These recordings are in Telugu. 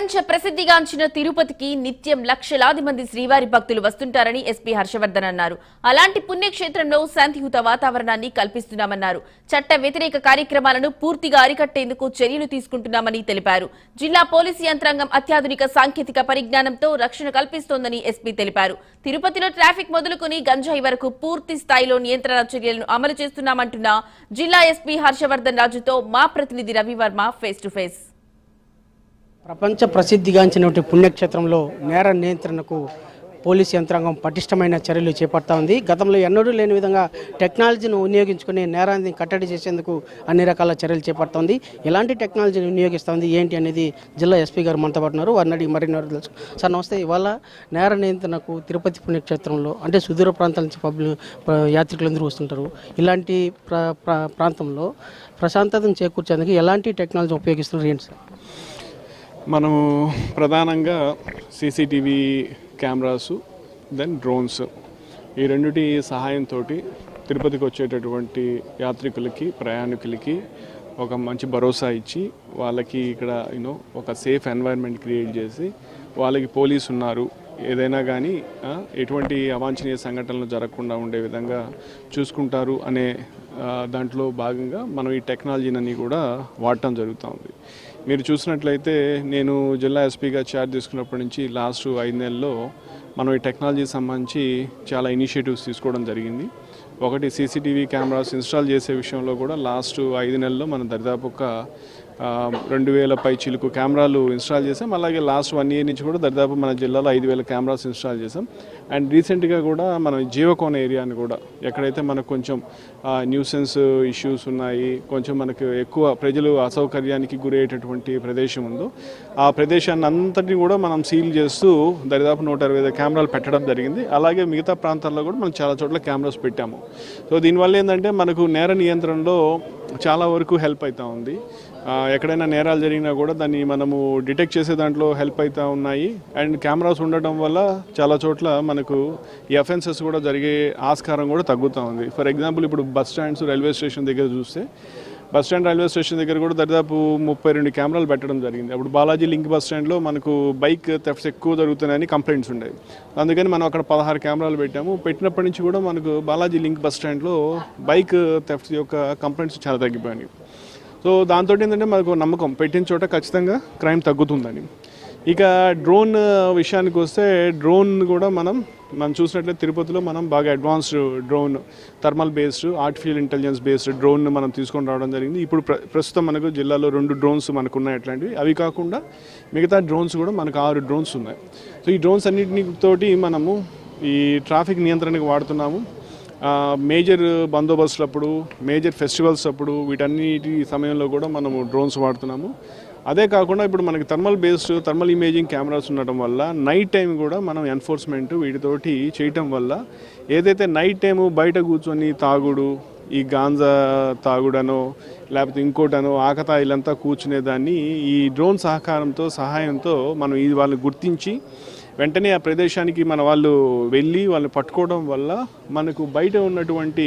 ప్రపంచ ప్రసిద్ధిగాంచిన తిరుపతికి నిత్యం లక్షలాది మంది శ్రీవారి భక్తులు వస్తుంటారని ఎస్పీ హర్షవర్ధన్ అన్నారు. అలాంటి పుణ్యక్షేత్రంలో శాంతియుత వాతావరణాన్ని కల్పిస్తున్నామన్నారు. చట్ట వ్యతిరేక కార్యక్రమాలను పూర్తిగా అరికట్టేందుకు చర్యలు తీసుకుంటున్నామని తెలిపారు. జిల్లా పోలీసు యంత్రాంగం అత్యాధునిక సాంకేతిక పరిజ్ఞానంతో రక్షణ కల్పిస్తోందని ఎస్పీ తెలిపారు. తిరుపతిలో ట్రాఫిక్ మొదలుకొని గంజాయి వరకు పూర్తి స్థాయిలో నియంత్రణ చర్యలను అమలు చేస్తున్నామంటున్న జిల్లా ఎస్పీ హర్షవర్ధన్ రాజుతో మా ప్రతినిధి రవివర్మ ఫేస్ టు ఫేస్. ప్రపంచ ప్రసిద్ధిగాంచినటువంటి పుణ్యక్షేత్రంలో నేర నియంత్రణకు పోలీస్ యంత్రాంగం పటిష్టమైన చర్యలు చేపడతా ఉంది. గతంలో ఎన్నడూ లేని విధంగా టెక్నాలజీని వినియోగించుకుని నేరాన్ని కట్టడి చేసేందుకు అన్ని రకాల చర్యలు చేపడుతోంది ఎలాంటి టెక్నాలజీని వినియోగిస్తుంది ఏంటి అనేది జిల్లా ఎస్పీ గారు మనతో పడుతున్నారు వారిని అడిగి మరిన్ని తెలుసు సార్ నమస్తే. ఇవాళ నేర నియంత్రణకు తిరుపతి పుణ్యక్షేత్రంలో అంటే సుదూర ప్రాంతాల నుంచి పబ్లిక్ యాత్రికులందరూ వస్తుంటారు. ఇలాంటి ప్రాంతంలో ప్రశాంతతను చేకూర్చేందుకు ఎలాంటి టెక్నాలజీ ఉపయోగిస్తున్నారు ఏంటి సార్? మనము ప్రధానంగా సీసీటీవీ కెమెరాస్ దెన్ డ్రోన్స్ ఈ రెండిటి సహాయంతో తిరుపతికి వచ్చేటటువంటి యాత్రికులకి ప్రయాణికులకి ఒక మంచి భరోసా ఇచ్చి వాళ్ళకి ఇక్కడ యూనో ఒక సేఫ్ ఎన్వైర్న్మెంట్ క్రియేట్ చేసి వాళ్ళకి పోలీసు ఉన్నారు. ఏదైనా కానీ ఎటువంటి అవాంఛనీయ సంఘటనలు జరగకుండా ఉండే విధంగా చూసుకుంటారు అనే దాంట్లో భాగంగా మనం ఈ టెక్నాలజీని కూడా వాడటం జరుగుతూ ఉంది. మీరు చూసినట్లయితే నేను జిల్లా ఎస్పీగా చార్జ్ తీసుకున్నప్పటి నుంచి లాస్ట్ ఐదు నెలల్లో మనం ఈ టెక్నాలజీ సంబంధించి చాలా ఇనిషియేటివ్స్ తీసుకోవడం జరిగింది. ఒకటి సీసీటీవీ కెమెరాస్ ఇన్స్టాల్ చేసే విషయంలో కూడా లాస్ట్ ఐదు నెలల్లో మనం దరిదాపు ఒక రెండు వేల పై చిలుకు కెమెరాలు ఇన్స్టాల్ చేసాం అలాగే లాస్ట్ వన్ ఇయర్ నుంచి కూడా దరిదాపు మన జిల్లాలో ఐదు వేల కెమెరాస్ ఇన్స్టాల్ చేసాం అండ్ రీసెంట్గా కూడా మనం జీవకోన ఏరియాని కూడా ఎక్కడైతే మనకు కొంచెం న్యూసెన్స్ ఇష్యూస్ ఉన్నాయి కొంచెం మనకు ఎక్కువ ప్రజలు అసౌకర్యానికి గురయ్యేటటువంటి ప్రదేశం ఉందో ఆ ప్రదేశాన్ని అంతటిని కూడా మనం సీల్ చేస్తూ దరిదాపు నూట అరవై ఐదు కెమెరాలు పెట్టడం జరిగింది. అలాగే మిగతా ప్రాంతాల్లో కూడా మనం చాలా చోట్ల కెమెరాస్ పెట్టాము. సో దీనివల్ల ఏంటంటే మనకు నేర నియంత్రణలో చాలా వరకు హెల్ప్ అవుతూ ఉంది. ఎక్కడైనా నేరాలు జరిగినా కూడా దాన్ని మనము డిటెక్ట్ చేసే దాంట్లో హెల్ప్ అవుతూ ఉన్నాయి. అండ్ కెమెరాస్ ఉండటం వల్ల చాలా చోట్ల మనకు ఈ అఫెన్సెస్ కూడా జరిగే ఆస్కారం కూడా తగ్గుతూ ఉంది. ఫర్ ఎగ్జాంపుల్ ఇప్పుడు బస్ స్టాండ్స్ రైల్వే స్టేషన్ దగ్గర చూస్తే బస్ స్టాండ్ రైల్వే స్టేషన్ దగ్గర కూడా దరిదాపు ముప్పై రెండు కెమెరాలు పెట్టడం జరిగింది. అప్పుడు బాలాజీ లింక్ బస్ స్టాండ్లో మనకు బైక్ థెఫ్ట్స్ ఎక్కువ జరుగుతున్నాయని కంప్లైంట్స్ ఉండేవి. అందుకని మనం అక్కడ పదహారు కెమెరాలు పెట్టాము. పెట్టినప్పటి నుంచి కూడా మనకు బాలాజీ లింక్ బస్ స్టాండ్లో బైక్ థెఫ్ట్స్ యొక్క కంప్లైంట్స్ చాలా తగ్గిపోయినాయి. సో దాంతో ఏంటంటే మనకు నమ్మకం. పెట్టిన చోట ఖచ్చితంగా క్రైమ్ తగ్గుతుందని. ఇక డ్రోన్ విషయానికి వస్తే డ్రోన్ కూడా మనం మనం చూసినట్లయితే తిరుపతిలో మనం బాగా advanced drone thermal based artificial intelligence based drone మనం తీసుకొని రావడం జరిగింది. ఇప్పుడు ప్రస్తుతం మనకు జిల్లాలో రెండు డ్రోన్స్ మనకు ఉన్నాయి అట్లాంటివి. అవి కాకుండా మిగతా డ్రోన్స్ కూడా మనకు ఆరు డ్రోన్స్ ఉన్నాయి. సో ఈ డ్రోన్స్ అన్నింటిని తోటి మనము ఈ ట్రాఫిక్ నియంత్రణకు వాడుతున్నాము. మేజర్ బందోబస్తులప్పుడు మేజర్ ఫెస్టివల్స్ అప్పుడు వీటన్నిటి సమయంలో కూడా మనము డ్రోన్స్ వాడుతున్నాము. అదే కాకుండా ఇప్పుడు మనకి thermal based thermal imaging cameras ఉండటం వల్ల నైట్ టైం కూడా మనం ఎన్ఫోర్స్మెంట్ వీటితోటి చేయటం వల్ల ఏదైతే నైట్ టైము బయట కూర్చొని తాగుడు ఈ గాంజా తాగుడనో లేకపోతే ఇంకోటనో ఆకతాయిలంతా కూర్చునేదాన్ని ఈ డ్రోన్ సహకారంతో సహాయంతో మనం ఇది వాళ్ళని గుర్తించి వెంటనే ఆ ప్రదేశానికి మన వాళ్ళు వెళ్ళి వాళ్ళని పట్టుకోవడం వల్ల మనకు బయట ఉన్నటువంటి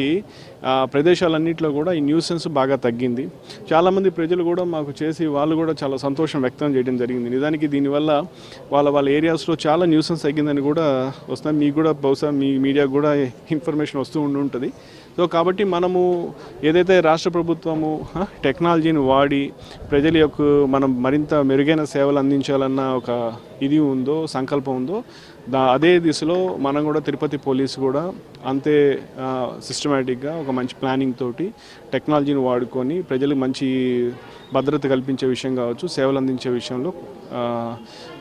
ప్రదేశాలన్నింటిలో కూడా ఈ న్యూసెన్స్ బాగా తగ్గింది. చాలామంది ప్రజలు కూడా మాకు చేసి వాళ్ళు కూడా చాలా సంతోషం వ్యక్తం చేయడం జరిగింది. నిజానికి దీనివల్ల వాళ్ళ వాళ్ళ ఏరియాస్లో చాలా న్యూసెన్స్ తగ్గిందని కూడా వస్తుంది మీకు కూడా బహుశా మీ మీడియాకు కూడా ఇన్ఫర్మేషన్ వస్తూ ఉండి ఉంటుంది. సో కాబట్టి మనము ఏదైతే రాష్ట్ర ప్రభుత్వము టెక్నాలజీని వాడి ప్రజల యొక్క మనం మరింత మెరుగైన సేవలు అందించాలన్న ఒక ఇది ఉందో సంకల్పం ఉందో దా అదే దిశలో మనం కూడా తిరుపతి పోలీసు కూడా అంతే సిస్టమేటిక్గా ఒక మంచి ప్లానింగ్ తోటి టెక్నాలజీని వాడుకొని ప్రజలకు మంచి భద్రత కల్పించే విషయం కావచ్చు సేవలు అందించే విషయంలో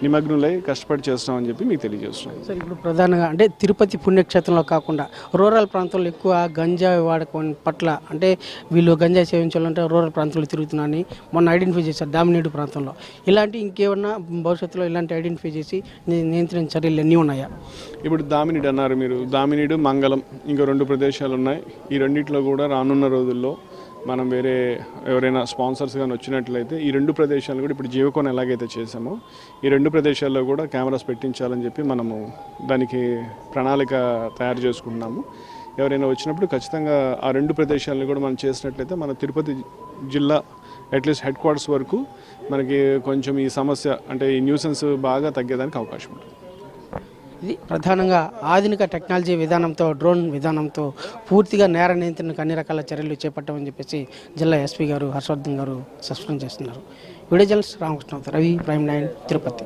నిమగ్నులై కష్టపడి చేస్తామని చెప్పి మీకు తెలియజేస్తున్నాను సార్ ఇప్పుడు ప్రధానంగా అంటే తిరుపతి పుణ్యక్షేత్రంలో కాకుండా రూరల్ ప్రాంతాల్లో ఎక్కువ గంజాయి వాడకం పట్ల అంటే వీళ్ళు గంజాయి సేవించాలంటే రూరల్ ప్రాంతాల్లో తిరుగుతున్నారని మొన్న ఐడెంటిఫై చేశారు దామినేడు ప్రాంతంలో. ఇలాంటి ఇంకేమన్నా భవిష్యత్తులో ఇలాంటి ఐడెంటిఫై చేసి నియంత్రణ చర్యలు ఎన్ని ఉన్నాయా? ఇప్పుడు దామినిడు అన్నారు మీరు దామినిడు మంగళం ఇంకా రెండు ప్రదేశాలు ఉన్నాయి ఈ రెండిట్లో కూడా రానున్న రోజుల్లో మనం వేరే ఎవరైనా స్పాన్సర్స్ కానీ వచ్చినట్లయితే ఈ రెండు ప్రదేశాలు కూడా ఇప్పుడు జీవకోన ఎలాగైతే చేసామో ఈ రెండు ప్రదేశాల్లో కూడా కెమెరాస్ పెట్టించాలని చెప్పి మనము దానికి ప్రణాళిక తయారు చేసుకుంటున్నాము. ఎవరైనా వచ్చినప్పుడు ఖచ్చితంగా ఆ రెండు ప్రదేశాలను కూడా మనం చేసినట్లయితే మన తిరుపతి జిల్లా అట్లీస్ట్ హెడ్ క్వార్టర్స్ వరకు మనకి కొంచెం ఈ సమస్య అంటే ఈ న్యూసెన్స్ బాగా తగ్గేదానికి అవకాశం ఉంటుంది. ఇది ప్రధానంగా ఆధునిక టెక్నాలజీ విధానంతో డ్రోన్ విధానంతో పూర్తిగా నేర నియంత్రణకు అన్ని రకాల చర్యలు చేపట్టామని చెప్పేసి జిల్లా ఎస్పీ గారు హర్షవర్ధన్ గారు సస్పెండ్ చేస్తున్నారు. Video journalist Ramakrishna Ravi prime nine Tirupati.